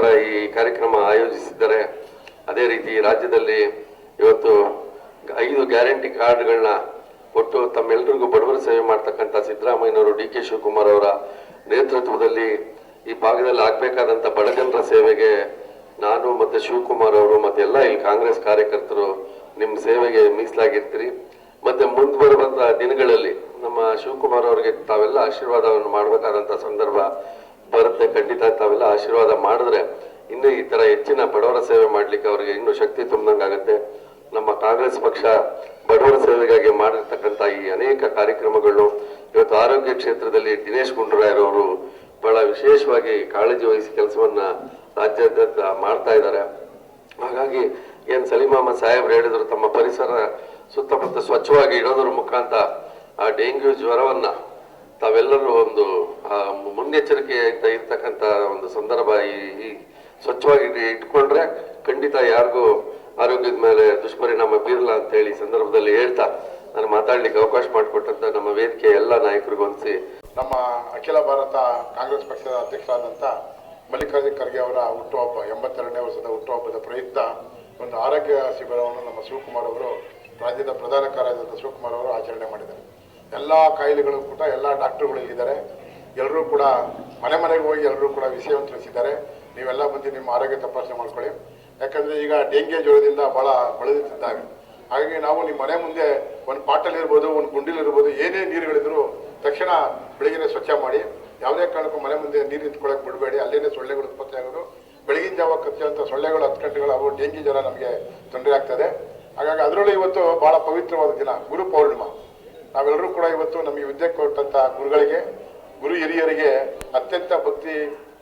ಬಡವರಿಗೋಸ್ಕರ ಈ ಕಾರ್ಯಕ್ರಮ ಆಯೋಜಿಸಿದ್ದಾರೆ ಅದೇ ರೀತಿ ರಾಜ್ಯದಲ್ಲಿ ಇವತ್ತು ಐದು ಗ್ಯಾರಂಟಿ ಕಾರ್ಡ್ಗಳನ್ನ ಕೊಟ್ಟು ತಮ್ಮೆಲ್ಲರಿಗೂ ಬಡವರ ಸೇವೆ ಮಾಡ್ತಕ್ಕಂಥ ಸಿದ್ದರಾಮಯ್ಯನವರು ಡಿ ಕೆ ಶಿವಕುಮಾರ್ ಅವರ ನೇತೃತ್ವದಲ್ಲಿ ಈ ಭಾಗದಲ್ಲಿ ಆಗಬೇಕಾದಂಥ ಬಡಜನರ ಸೇವೆಗೆ ನಾನು ಮತ್ತೆ ಶಿವಕುಮಾರ್ ಅವರು ಮತ್ತು ಎಲ್ಲ ಇಲ್ಲಿ ಕಾಂಗ್ರೆಸ್ ಕಾರ್ಯಕರ್ತರು ನಿಮ್ಮ ಸೇವೆಗೆ ಮೀಸಲಾಗಿರ್ತೀರಿ. ಮತ್ತೆ ಮುಂದೆ ದಿನಗಳಲ್ಲಿ ನಮ್ಮ ಶಿವಕುಮಾರ್ ಅವರಿಗೆ ತಾವೆಲ್ಲ ಆಶೀರ್ವಾದವನ್ನು ಮಾಡಬೇಕಾದಂಥ ಸಂದರ್ಭ ಬರುತ್ತೆ. ಖಂಡಿತ ತಾವೆಲ್ಲ ಆಶೀರ್ವಾದ ಮಾಡಿದ್ರೆ ಇನ್ನು ಈ ತರ ಹೆಚ್ಚಿನ ಬಡವರ ಸೇವೆ ಮಾಡ್ಲಿಕ್ಕೆ ಅವರಿಗೆ ಇನ್ನೂ ಶಕ್ತಿ ತುಂಬಂಗಾಗತ್ತೆ ನಮ್ಮ ಕಾಂಗ್ರೆಸ್ ಪಕ್ಷ ಬಡವರ ಸೇವೆಗಾಗಿ ಮಾಡಿರ್ತಕ್ಕಂಥ ಈ ಅನೇಕ ಕಾರ್ಯಕ್ರಮಗಳು. ಇವತ್ತು ಆರೋಗ್ಯ ಕ್ಷೇತ್ರದಲ್ಲಿ ದಿನೇಶ್ ಗುಂಡೂರಾಯರವರು ಬಹಳ ವಿಶೇಷವಾಗಿ ಕಾಳಜಿ ವಹಿಸಿ ಕೆಲಸವನ್ನ ರಾಜ್ಯಾದ್ಯಂತ ಮಾಡ್ತಾ ಇದ್ದಾರೆ. ಹಾಗಾಗಿ ಏನ್ ಸಲೀಮಾಮ ಸಾಹೇಬ್ರು ಹೇಳಿದ್ರು, ತಮ್ಮ ಪರಿಸರ ಸುತ್ತಮುತ್ತ ಸ್ವಚ್ಛವಾಗಿ ಇಡೋದ್ರ ಮುಖಾಂತರ ಆ ಡೆಂಗ್ಯೂ ಜ್ವರವನ್ನ ತಾವೆಲ್ಲರೂ ಒಂದು ಮುನ್ನೆಚ್ಚರಿಕೆ ಇರ್ತಕ್ಕಂಥ ಒಂದು ಸಂದರ್ಭ ಈ ಸ್ವಚ್ಛವಾಗಿ ಇಟ್- ಇಟ್ಕೊಂಡ್ರೆ ಖಂಡಿತ ಯಾರಿಗೂ ಆರೋಗ್ಯದ ಮೇಲೆ ದುಷ್ಪರಿಣಾಮ ಬೀರಲ್ಲ ಅಂತ ಹೇಳಿ ಸಂದರ್ಭದಲ್ಲಿ ಹೇಳ್ತಾ ನಾನು ಮಾತಾಡ್ಲಿಕ್ಕೆ ಅವಕಾಶ ಮಾಡಿಕೊಟ್ಟಂತ ನಮ್ಮ ವೇದಿಕೆ ಎಲ್ಲ ನಾಯಕರಿಗೂ ಹೊಂದಿಸಿ ನಮ್ಮ ಅಖಿಲ ಭಾರತ ಕಾಂಗ್ರೆಸ್ ಪಕ್ಷದ ಅಧ್ಯಕ್ಷರಾದಂಥ ಮಲ್ಲಿಕಾರ್ಜುನ ಖರ್ಗೆ ಅವರ ಹುಟ್ಟುಹಬ್ಬ, ಎಂಬತ್ತೆರಡನೇ ವರ್ಷದ ಹುಟ್ಟುಹಬ್ಬದ ಪ್ರಯುಕ್ತ ಒಂದು ಆರೋಗ್ಯ ಶಿಬಿರವನ್ನು ನಮ್ಮ ಶಿವಕುಮಾರ್ ಅವರು, ರಾಜ್ಯದ ಪ್ರಧಾನ ಕಾರ್ಯದರ್ಶಿ ಶಿವಕುಮಾರ್ ಅವರು ಆಚರಣೆ ಮಾಡಿದ್ದಾರೆ. ಎಲ್ಲ ಕಾಯಿಲೆಗಳು ಕೂಡ ಎಲ್ಲ ಡಾಕ್ಟರ್ಗಳು ಇದ್ದಾರೆ ಎಲ್ಲರೂ ಕೂಡ ಮನೆ ಮನೆಗೆ ಹೋಗಿ ಎಲ್ಲರೂ ಕೂಡ ವಿಷಯವನ್ನು ತಿಳಿಸಿದ್ದಾರೆ ನೀವೆಲ್ಲ ಬಂದು ನಿಮ್ಮ ಆರೋಗ್ಯ ತಪಾಸಣೆ ಮಾಡ್ಕೊಳ್ಳಿ. ಯಾಕಂದ್ರೆ ಈಗ ಡೆಂಗ್ಯೂ ಜ್ವರದಿಂದ ಬಹಳ ಬಳಲುತ್ತಿದ್ದಾವೆ. ಹಾಗಾಗಿ ನಾವು ನಿಮ್ಮ ಮನೆ ಮುಂದೆ ಒಂದು ಪಾಟಲ್ ಇರ್ಬೋದು, ಒಂದು ಗುಂಡಿಲಿ ಇರ್ಬೋದು, ಏನೇ ನೀರುಗಳಿದ್ರು ತಕ್ಷಣ ಬೆಳಗಿನ ಸ್ವಚ್ಛ ಮಾಡಿ. ಯಾವುದೇ ಕಾರಣಕ್ಕೂ ಮನೆ ಮುಂದೆ ನೀರು ನಿಂತ್ಕೊಳ್ಳೋಕೆ ಬಿಡಬೇಡಿ. ಅಲ್ಲೇನೆ ಸೊಳ್ಳೆಗಳು ಉತ್ಪತ್ತಿ ಆಗೋದು. ಬೆಳಗಿನ ಜಾವ ಕಚ್ಚುವಂಥ ಸೊಳ್ಳೆಗಳು, ಹತ್ತು ಗಂಟೆಗಳು ಅವು ಡೆಂಗಿ ಜ್ವರ ನಮಗೆ ತೊಂದರೆ ಆಗ್ತದೆ. ಹಾಗಾಗಿ ಅದರಲ್ಲೂ ಇವತ್ತು ಭಾಳ ಪವಿತ್ರವಾದ ದಿನ, ಗುರು ಪೌರ್ಣಿಮಾ. ನಾವೆಲ್ಲರೂ ಕೂಡ ಇವತ್ತು ನಮಗೆ ವಿದ್ಯೆ ಕೊಟ್ಟಂತ ಗುರುಗಳಿಗೆ, ಗುರು ಹಿರಿಯರಿಗೆ ಅತ್ಯಂತ ಭಕ್ತಿ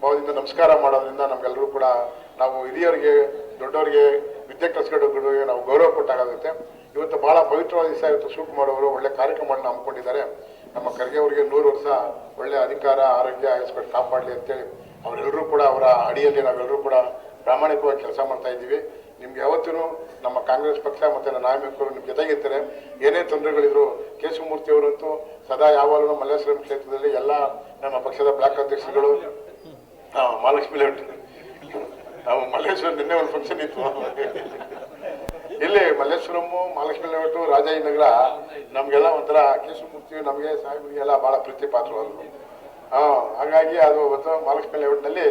ಭಾವದಿಂದ ನಮಸ್ಕಾರ ಮಾಡೋದ್ರಿಂದ ನಮ್ಗೆಲ್ಲರೂ ಕೂಡ ನಾವು ಹಿರಿಯರಿಗೆ, ದೊಡ್ಡವರಿಗೆ, ವಿದ್ಯೆ ಕಲಿಸ್ಕೊಡೋರಿಗೆ ನಾವು ಗೌರವ ಕೊಟ್ಟಾಗುತ್ತೆ ಇವತ್ತು ಬಹಳ ಪವಿತ್ರವಾದ ದಿವಸ ಇವತ್ತು ಶೂಟ್ ಅವರು ಒಳ್ಳೆ ಕಾರ್ಯಕ್ರಮಗಳನ್ನ ಹಮ್ಮಿಕೊಂಡಿದ್ದಾರೆ. ನಮ್ಮ ಖರ್ಗೆ ಅವರಿಗೆ ನೂರು ವರ್ಷ ಒಳ್ಳೆ ಅಧಿಕಾರ, ಆರೋಗ್ಯ ಆಯುಷ್ಕೊಂಡು ಕಾಪಾಡಲಿ ಅಂತೇಳಿ ಅವರೆಲ್ಲರೂ ಕೂಡ ಅವರ ಅಡಿಯಲ್ಲಿ ನಾವೆಲ್ಲರೂ ಕೂಡ ಪ್ರಾಮಾಣಿಕವಾಗಿ ಕೆಲಸ ಮಾಡ್ತಾ ಇದ್ದೀವಿ. ನಿಮ್ಗೆ ಯಾವತ್ತೂ ನಮ್ಮ ಕಾಂಗ್ರೆಸ್ ಪಕ್ಷ ಮತ್ತೆ ನನ್ನ ನಾಯಕರು ನಿಮ್ ಜೊತೆಗಿರ್ತಾರೆ. ಏನೇ ತೊಂದರೆಗಳಿದ್ರು ಕೇಶವಮೂರ್ತಿ ಅವರಂತೂ ಸದಾ ಯಾವಾಗಲೂ ಮಲ್ಲೇಶ್ವರಂ ಕ್ಷೇತ್ರದಲ್ಲಿ ಎಲ್ಲ ನಮ್ಮ ಪಕ್ಷದ ಬ್ಲಾಕ್ ಅಧ್ಯಕ್ಷರುಗಳು ಹಾಂ ಮಹಾಲಕ್ಷ್ಮಿ ಲೇಔಟ್ ನಾವು ಮಲ್ಲೇಶ್ವರಂ ನಿನ್ನೆ ಒಂದು ಫಂಕ್ಷನ್ ಇತ್ತು. ಇಲ್ಲಿ ಮಲ್ಲೇಶ್ವರಮ್ಮು, ಮಹಾಲಕ್ಷ್ಮಿ ಲೇಔಟು ರಾಜಾಯಿ ನಗರ ನಮ್ಗೆಲ್ಲ ಒಂಥರ ಕೇಶವಮೂರ್ತಿ ನಮಗೆ ಸಾಹೇಬರಿಗೆ ಎಲ್ಲ ಬಹಳ ಪ್ರೀತಿ ಪಾತ್ರವಾದರು ಹಾ ಹಾಗಾಗಿ ಅದು ಮಹಾಲಕ್ಷ್ಮಿ ಲೇಔಟ್ನಲ್ಲಿ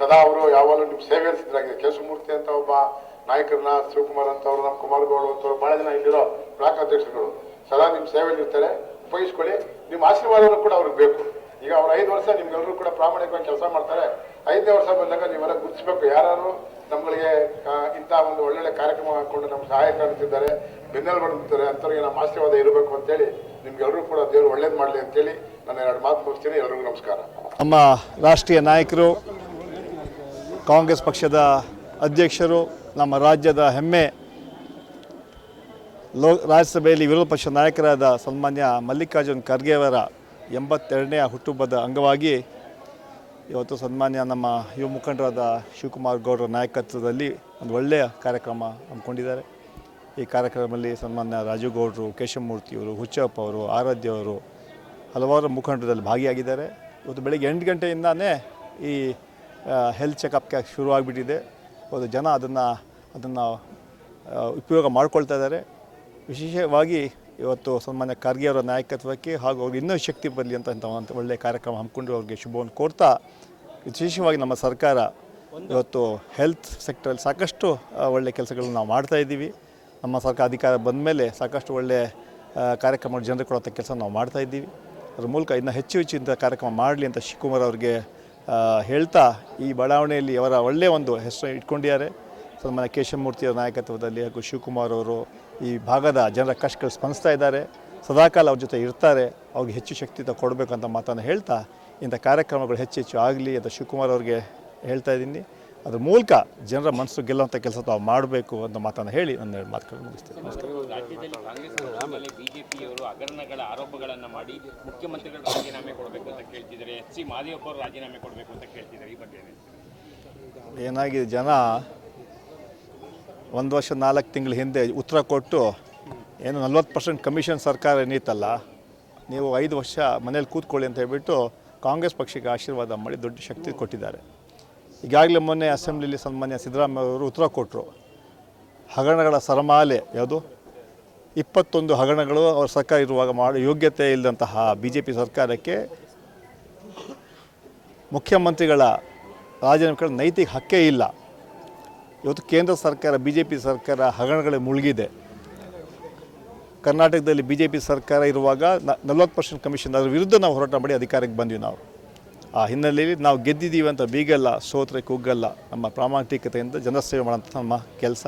ಸದಾ ಅವರು ಯಾವಾಗಲೂ ನಿಮ್ಮ ಸೇವೆ ಸಿದ್ಧರಾಗಿದೆ ಕೇಶವಮೂರ್ತಿ ಅಂತ ಒಬ್ಬ ನಾಯಕರನ್ನ ಶಿವಕುಮಾರ್ ಅಂತವ್ರು, ನಮ್ಮ ಕುಮಾರ್ ಗೌಡ ಅಂತವ್ರು ಬಹಳ ಜನ ಇಲ್ಲಿರೋ ಬ್ಲಾಕ್ ಅಧ್ಯಕ್ಷರುಗಳು. ಸದಾ ನಿಮ್ಮ ಸೇವೆಯಲ್ಲಿ ಇರ್ತಾರೆ. ಉಪಯೋಗಿಸ್ಕೊಳ್ಳಿ. ನಿಮ್ಮ ಆಶೀರ್ವಾದನೂ ಕೂಡ ಅವ್ರಿಗೆ ಬೇಕು. ಈಗ ಅವ್ರು ಐದು ವರ್ಷ ನಿಮ್ಗೆಲ್ಲರೂ ಕೂಡ ಪ್ರಾಮಾಣಿಕವಾಗಿ ಕೆಲಸ ಮಾಡ್ತಾರೆ. ಐದನೇ ವರ್ಷ ಬಂದಾಗ ನೀವೆಲ್ಲ ಗುರುತಿಸ್ಬೇಕು. ಯಾರು ನಮ್ಗಳಿಗೆ ಇಂಥ ಒಂದು ಒಳ್ಳೊಳ್ಳೆ ಕಾರ್ಯಕ್ರಮ ಹಾಕೊಂಡು ನಮ್ಮ ಸಹಾಯಕ ಅಂತಿದ್ದಾರೆ ಬೆನ್ನೆಲ್ ಬಂದಿರ್ತಾರೆ ಅಂಥವ್ರಿಗೆ ನಮ್ಮ ಆಶೀರ್ವಾದ ಇರಬೇಕು ಅಂತೇಳಿ ನಿಮ್ಗೆಲ್ಲರೂ ಕೂಡ ದೇವರು ಒಳ್ಳೇದು ಮಾಡಲಿ ಅಂತೇಳಿ ನಾನು ಎರಡು ಮಾತು ಮುಗಿಸ್ತೀನಿ. ಎಲ್ರಿಗೂ ನಮಸ್ಕಾರ. ನಮ್ಮ ರಾಷ್ಟ್ರೀಯ ನಾಯಕರು, ಕಾಂಗ್ರೆಸ್ ಪಕ್ಷದ ಅಧ್ಯಕ್ಷರು ನಮ್ಮ ರಾಜ್ಯದ ಹೆಮ್ಮೆ ಲೋ ರಾಜ್ಯಸಭೆಯಲ್ಲಿ ವಿರೋಧ ಪಕ್ಷ ನಾಯಕರಾದ ಸನ್ಮಾನ್ಯ ಮಲ್ಲಿಕಾರ್ಜುನ್ ಖರ್ಗೆ ಅವರ ಎಂಬತ್ತೆರಡನೆಯ ಹುಟ್ಟುಹಬ್ಬದ ಅಂಗವಾಗಿ ಇವತ್ತು ಸನ್ಮಾನ್ಯ ನಮ್ಮ ಯುವ ಮುಖಂಡರಾದ ಶಿವಕುಮಾರ್ ಗೌಡರ ನಾಯಕತ್ವದಲ್ಲಿ ಒಂದು ಒಳ್ಳೆಯ ಕಾರ್ಯಕ್ರಮ ಹಮ್ಮಿಕೊಂಡಿದ್ದಾರೆ. ಈ ಕಾರ್ಯಕ್ರಮದಲ್ಲಿ ಸನ್ಮಾನ್ಯ ರಾಜು ಗೌಡರು ಕೇಶವಮೂರ್ತಿಯವರು ಹುಚ್ಚಪ್ಪ ಅವರು, ಆರಾಧ್ಯ ಅವರು ಹಲವಾರು ಮುಖಂಡರಲ್ಲಿ ಭಾಗಿಯಾಗಿದ್ದಾರೆ. ಇವತ್ತು ಬೆಳಗ್ಗೆ ಎಂಟು ಗಂಟೆಯಿಂದನೇ ಈ ಹೆಲ್ತ್ ಚೆಕಪ್ಗೆ ಶುರುವಾಗಿಬಿಟ್ಟಿದೆ. ಒಂದು ಜನ ಅದನ್ನು ಅದನ್ನು ಉಪಯೋಗ ಮಾಡ್ಕೊಳ್ತಾ ಇದ್ದಾರೆ. ವಿಶೇಷವಾಗಿ ಇವತ್ತು ಸನ್ಮಾನ್ಯ ಖರ್ಗೆ ಅವರ ನಾಯಕತ್ವಕ್ಕೆ ಹಾಗೂ ಅವ್ರಿಗೆ ಇನ್ನೂ ಶಕ್ತಿ ಬರಲಿ ಅಂತ ಅಂತ ಒಳ್ಳೆಯ ಕಾರ್ಯಕ್ರಮ ಹಮ್ಮಿಕೊಂಡು ಅವ್ರಿಗೆ ಶುಭವನ್ನು ಕೋರ್ತಾ ವಿಶೇಷವಾಗಿ ನಮ್ಮ ಸರ್ಕಾರ ಇವತ್ತು ಹೆಲ್ತ್ ಸೆಕ್ಟರಲ್ಲಿ ಸಾಕಷ್ಟು ಒಳ್ಳೆ ಕೆಲಸಗಳನ್ನು ನಾವು ಮಾಡ್ತಾ ಇದ್ದೀವಿ. ನಮ್ಮ ಸರ್ಕಾರ ಅಧಿಕಾರ ಬಂದ ಮೇಲೆ ಸಾಕಷ್ಟು ಒಳ್ಳೆಯ ಆ, ಕಾರ್ಯಕ್ರಮ ಜನರಿಗೆ ಕೊಡುವಂಥ ಕೆಲಸ ನಾವು ಮಾಡ್ತಾ ಇದ್ದೀವಿ. ಅದ್ರ ಮೂಲಕ ಇನ್ನೂ ಹೆಚ್ಚು ಹೆಚ್ಚು ಇಂಥ ಕಾರ್ಯಕ್ರಮ ಮಾಡಲಿ ಅಂತ ಶಿವಕುಮಾರ್ ಅವರಿಗೆ ಹೇಳ್ತಾ ಈ ಬಡಾವಣೆಯಲ್ಲಿ ಅವರ ಒಳ್ಳೆಯ ಒಂದು ಹೆಸರು ಇಟ್ಕೊಂಡಿದ್ದಾರೆ. ಸನ್ಮಾನ್ಯ ಕೇಶವಮೂರ್ತಿಯವರ ನಾಯಕತ್ವದಲ್ಲಿ ಹಾಗೂ ಶಿವಕುಮಾರ್ ಅವರು ಈ ಭಾಗದ ಜನರ ಕಷ್ಟಗಳು ಸ್ಪಂದಿಸ್ತಾ ಇದ್ದಾರೆ. ಸದಾಕಾಲ ಅವ್ರ ಜೊತೆ ಇರ್ತಾರೆ. ಅವ್ರಿಗೆ ಹೆಚ್ಚು ಶಕ್ತಿ ಕೊಡಬೇಕು ಅಂತ ಮಾತನ್ನು ಹೇಳ್ತಾ ಇಂಥ ಕಾರ್ಯಕ್ರಮಗಳು ಹೆಚ್ಚು ಹೆಚ್ಚು ಆಗಲಿ ಅಂತ ಶಿವಕುಮಾರ್ ಅವ್ರಿಗೆ ಹೇಳ್ತಾ ಇದ್ದೀನಿ. ಅದ್ರ ಮೂಲಕ ಜನರ ಮನಸ್ಸು ಗೆಲ್ಲುವಂಥ ಕೆಲಸ ತಾವು ಮಾಡಬೇಕು ಅಂತ ಮಾತನ್ನು ಹೇಳಿ ನನ್ನ ಎರಡು ಮಾತುಗಳು ಮುಗಿಸ್ತೇನೆ. ರಾಜ್ಯದಲ್ಲಿ ಬಿಜೆಪಿಯವರು ಹಗರಣಗಳ ಆರೋಪಗಳನ್ನು ಮಾಡಿ ಮುಖ್ಯಮಂತ್ರಿಗಳು ರಾಜೀನಾಮೆ ಕೊಡಬೇಕು ಅಂತ ಕೇಳ್ತಿದ್ದಾರೆ. ಎಚ್ ಸಿ ಮಾದೇವಪ್ಪ ಅವರು ರಾಜೀನಾಮೆ ಕೊಡಬೇಕು ಅಂತ ಕೇಳ್ತಿದ್ದಾರೆ. ಈ ಬಗ್ಗೆ? ಏನಾಗಿದೆ ಜನ ಒಂದು ವರ್ಷ ನಾಲ್ಕು ತಿಂಗಳ ಹಿಂದೆ ಉತ್ತರ ಕೊಟ್ಟು, ಏನು ನಲ್ವತ್ತು ಪರ್ಸೆಂಟ್ ಕಮಿಷನ್ ಸರ್ಕಾರ ಏನಿತ್ತಲ್ಲ ನೀವು ಐದು ವರ್ಷ ಮನೇಲಿ ಕೂತ್ಕೊಳ್ಳಿ ಅಂತ ಹೇಳ್ಬಿಟ್ಟು ಕಾಂಗ್ರೆಸ್ ಪಕ್ಷಕ್ಕೆ ಆಶೀರ್ವಾದ ಮಾಡಿ ದೊಡ್ಡ ಶಕ್ತಿ ಕೊಟ್ಟಿದ್ದಾರೆ. ಈಗಾಗಲೇ ಮೊನ್ನೆ ಅಸೆಂಬ್ಲಿಲಿ ಸನ್ಮಾನ್ಯ ಸಿದ್ದರಾಮಯ್ಯ ಅವರು ಉತ್ತರ ಕೊಟ್ಟರು ಹಗರಣಗಳ ಸರಮಾಲೆ, ಯಾವುದು? ಇಪ್ಪತ್ತೊಂದು ಹಗರಣಗಳು ಅವ್ರ ಸರ್ಕಾರ ಇರುವಾಗ ಮಾಡೋ, ಯೋಗ್ಯತೆ ಇಲ್ಲದಂತಹ ಬಿ ಜೆ ಪಿ ಸರ್ಕಾರಕ್ಕೆ ಮುಖ್ಯಮಂತ್ರಿಗಳ ರಾಜೀನಾಮೆ ನೈತಿಕ ಹಕ್ಕೇ ಇಲ್ಲ. ಇವತ್ತು ಕೇಂದ್ರ ಸರ್ಕಾರ ಬಿ ಜೆ ಪಿ ಸರ್ಕಾರ ಹಗರಣಗಳೇ ಮುಳುಗಿದೆ. ಕರ್ನಾಟಕದಲ್ಲಿ ಬಿ ಜೆ ಪಿ ಸರ್ಕಾರ ಇರುವಾಗ ನಲ್ವತ್ತು ಪರ್ಸೆಂಟ್ ಕಮಿಷನ್ ಅದರ ವಿರುದ್ಧ ನಾವು ಹೋರಾಟ ಮಾಡಿ ಅಧಿಕಾರಕ್ಕೆ ಬಂದ್ವಿ ನಾವು. ಆ ಹಿನ್ನೆಲೆಯಲ್ಲಿ ನಾವು ಗೆದ್ದಿದ್ದೀವಿ ಅಂತ ಬೀಗಲ್ಲ, ಸೋತ್ರೆ ಕುಗ್ಗಲ್ಲ ನಮ್ಮ ಪ್ರಾಮಾಣಿಕತೆಯಿಂದ ಜನಸೇವೆ ಮಾಡೋಂಥ ನಮ್ಮ ಕೆಲಸ.